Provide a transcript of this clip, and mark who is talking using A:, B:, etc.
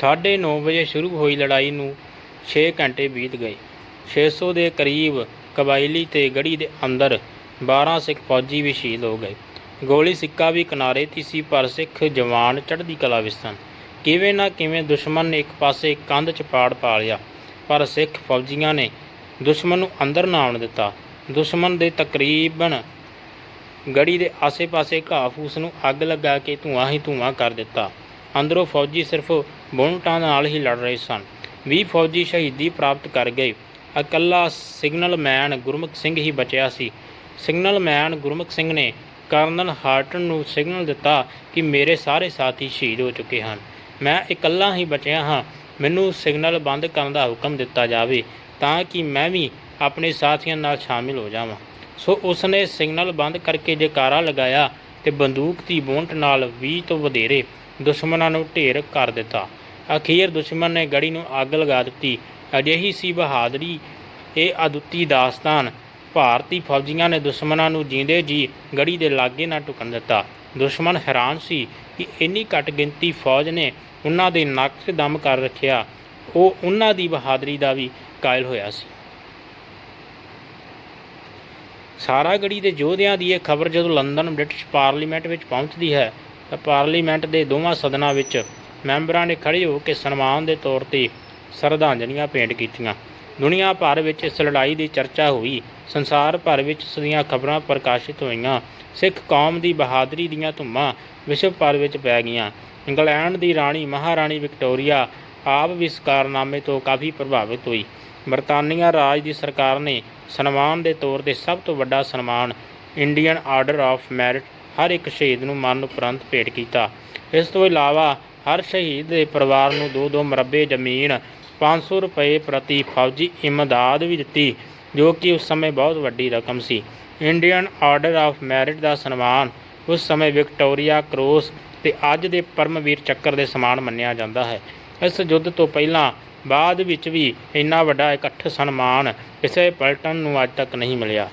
A: 9:30 ਵਜੇ ਸ਼ੁਰੂ ਹੋਈ ਲੜਾਈ ਨੂੰ 6 ਘੰਟੇ ਬੀਤ ਗਏ। 600 ਦੇ ਕਰੀਬ ਕਬਾਇਲੀ ਤੇ ਗੜੀ ਦੇ ਅੰਦਰ 12 ਸਿੱਖ ਫੌਜੀ ਵੀ ਸ਼ਹੀਦ ਹੋ ਗਏ। ਗੋਲੀ ਸਿੱਕਾ ਵੀ ਕਿਨਾਰੇ 'ਤੇ ਸੀ, ਪਰ ਸਿੱਖ ਜਵਾਨ ਚੜ੍ਹਦੀ ਕਲਾ ਵਿੱਚ ਸਨ। ਕਿਵੇਂ ਨਾ ਕਿਵੇਂ ਦੁਸ਼ਮਣ ਨੇ ਇੱਕ ਪਾਸੇ ਕੰਧ 'ਚ ਪਾੜ ਪਾ ਲਿਆ ਪਰ ਸਿੱਖ ਫੌਜੀਆਂ ਨੇ ਦੁਸ਼ਮਣ ਨੂੰ ਅੰਦਰ ਨਾ ਆਉਣ ਦਿੱਤਾ। ਦੁਸ਼ਮਣ ਦੇ ਤਕਰੀਬਨ ਗੜੀ ਦੇ ਆਸੇ-ਪਾਸੇ ਘਾਹ ਫੂਸ ਨੂੰ ਅੱਗ ਲਗਾ ਕੇ ਧੂਆਂ ਹੀ ਧੂਆਂ ਕਰ ਦਿੱਤਾ। ਅੰਦਰੋਂ ਫੌਜੀ ਸਿਰਫ ਬੁਣਟਾਂ ਨਾਲ ਹੀ ਲੜ ਰਹੇ ਸਨ। 20 ਫੌਜੀ ਸ਼ਹੀਦੀ ਪ੍ਰਾਪਤ ਕਰ ਗਏ। ਇਕੱਲਾ ਸਿਗਨਲ ਮੈਨ ਗੁਰਮੁਖ ਸਿੰਘ ਹੀ ਬਚਿਆ ਸੀ। ਸਿਗਨਲਮੈਨ ਗੁਰਮੁਖ ਸਿੰਘ ਨੇ ਕਰਨਲ ਹਾਰਟਨ ਨੂੰ ਸਿਗਨਲ ਦਿੱਤਾ ਕਿ ਮੇਰੇ ਸਾਰੇ ਸਾਥੀ ਸ਼ਹੀਦ ਹੋ ਚੁੱਕੇ ਹਨ। ਮੈਂ ਇਕੱਲਾ ਹੀ ਬਚਿਆ ਹਾਂ। ਮੈਨੂੰ ਸਿਗਨਲ ਬੰਦ ਕਰਨ ਦਾ ਹੁਕਮ ਦਿੱਤਾ ਜਾਵੇ ਤਾਂ ਕਿ ਮੈਂ ਵੀ ਆਪਣੇ ਸਾਥੀਆਂ ਨਾਲ ਸ਼ਾਮਿਲ ਹੋ ਜਾਵਾਂ। ਸੋ ਉਸ ਨੇ ਸਿਗਨਲ ਬੰਦ ਕਰਕੇ ਜੈਕਾਰਾ ਲਗਾਇਆ ਤੇ ਬੰਦੂਕ ਦੀ ਬੋਂਟ ਨਾਲ 20 ਤੋਂ ਵਧੇਰੇ ਦੁਸ਼ਮਣਾਂ ਨੂੰ ਢੇਰ ਕਰ ਦਿੱਤਾ। ਅਖੀਰ ਦੁਸ਼ਮਣ ਨੇ ਗੜੀ ਨੂੰ ਅੱਗ ਲਗਾ ਦਿੱਤੀ। ਅਜਿਹੀ ਸੀ ਬਹਾਦਰੀ, ਇਹ ਅਦੁੱਤੀ ਦਾਸਤਾਨ। ਭਾਰਤੀ ਫੌਜੀਆਂ ਨੇ ਦੁਸ਼ਮਣਾਂ ਨੂੰ ਜਿੰਦੇ ਜੀ ਗੜੀ ਦੇ ਲਾਗੇ ਨਾ ਟੁਕਣ ਦਿੱਤਾ। ਦੁਸ਼ਮਣ ਹੈਰਾਨ ਸੀ ਕਿ ਇੰਨੀ ਘੱਟ ਗਿਣਤੀ ਫੌਜ ਨੇ ਉਹਨਾਂ ਦੇ ਨੱਕ 'ਤੇ ਦਮ ਕਰ ਰੱਖਿਆ। ਉਹ ਉਹਨਾਂ ਦੀ ਬਹਾਦਰੀ ਦਾ ਵੀ ਕਾਇਲ ਹੋਇਆ ਸੀ। ਸਾਰਾ ਗੜੀ ਦੇ ਯੋਧਿਆਂ ਦੀ ਇਹ ਖਬਰ ਜਦੋਂ ਲੰਡਨ, ਬ੍ਰਿਟਿਸ਼ ਪਾਰਲੀਮੈਂਟ ਵਿੱਚ ਪਹੁੰਚਦੀ ਹੈ, ਤਾਂ ਪਾਰਲੀਮੈਂਟ ਦੇ ਦੋਵਾਂ ਸਦਨਾਂ ਵਿੱਚ ਮੈਂਬਰਾਂ ਨੇ ਖੜੇ ਹੋ ਕੇ ਸਨਮਾਨ ਦੇ ਤੌਰ ਤੇ ਸ਼ਰਧਾਂਜਲੀਆਂ ਭੇਂਟ ਕੀਤੀਆਂ। ਦੁਨੀਆ ਭਰ ਵਿੱਚ ਇਸ ਲੜਾਈ ਦੀ ਚਰਚਾ ਹੋਈ। ਸੰਸਾਰ ਭਰ ਵਿੱਚ ਇਸ ਦੀਆਂ ਖਬਰਾਂ ਪ੍ਰਕਾਸ਼ਿਤ ਹੋਈਆਂ। ਸਿੱਖ ਕੌਮ ਦੀ ਬਹਾਦਰੀ ਦੀਆਂ ਧੁੰਮਾਂ ਵਿਸ਼ਵ ਭਰ ਵਿੱਚ ਪੈ ਗਈਆਂ। ਇੰਗਲੈਂਡ ਦੀ ਰਾਣੀ ਮਹਾਰਾਣੀ ਵਿਕਟੋਰੀਆ ਆਪ ਵੀ ਇਸ ਕਾਰਨਾਮੇ ਤੋਂ ਕਾਫੀ ਪ੍ਰਭਾਵਿਤ ਹੋਈ। ਬਰਤਾਨੀਆ ਰਾਜ ਦੀ ਸਰਕਾਰ ਨੇ ਸਨਮਾਨ ਦੇ ਤੌਰ ਤੇ ਸਭ ਤੋਂ ਵੱਡਾ ਸਨਮਾਨ ਇੰਡੀਅਨ ਆਰਡਰ ਆਫ ਮੈਰਿਟ ਹਰ ਇੱਕ ਸ਼ਹੀਦ ਨੂੰ ਮਰਨ ਉਪਰੰਤ ਭੇਟ ਕੀਤਾ। ਇਸ ਤੋਂ ਇਲਾਵਾ ਹਰ ਸ਼ਹੀਦ ਦੇ ਪਰਿਵਾਰ ਨੂੰ ਦੋ ਦੋ ਮਰਬੇ ਜ਼ਮੀਨ 500 ਰੁਪਏ ਪ੍ਰਤੀ ਫੌਜੀ ਇਮਦਾਦ ਵੀ ਦਿੱਤੀ, ਜੋ ਕਿ ਉਸ ਸਮੇਂ ਬਹੁਤ ਵੱਡੀ ਰਕਮ ਸੀ। ਇੰਡੀਅਨ ਆਰਡਰ ਆਫ ਮੈਰਿਟ ਦਾ ਸਨਮਾਨ ਉਸ ਸਮੇਂ ਵਿਕਟੋਰੀਆ ਕਰੋਸ ਤੇ ਅੱਜ ਦੇ ਪਰਮਵੀਰ ਚੱਕਰ ਦੇ ਸਮਾਨ ਮੰਨਿਆ ਜਾਂਦਾ ਹੈ। ਇਸ ਯੁੱਧ ਤੋਂ ਪਹਿਲਾਂ ਬਾਅਦ ਵਿੱਚ ਵੀ ਇੰਨਾ ਵੱਡਾ ਇਕੱਠ ਸਨਮਾਨ ਕਿਸੇ ਪਲਟਨ ਨੂੰ ਅੱਜ ਤੱਕ ਨਹੀਂ ਮਿਲਿਆ।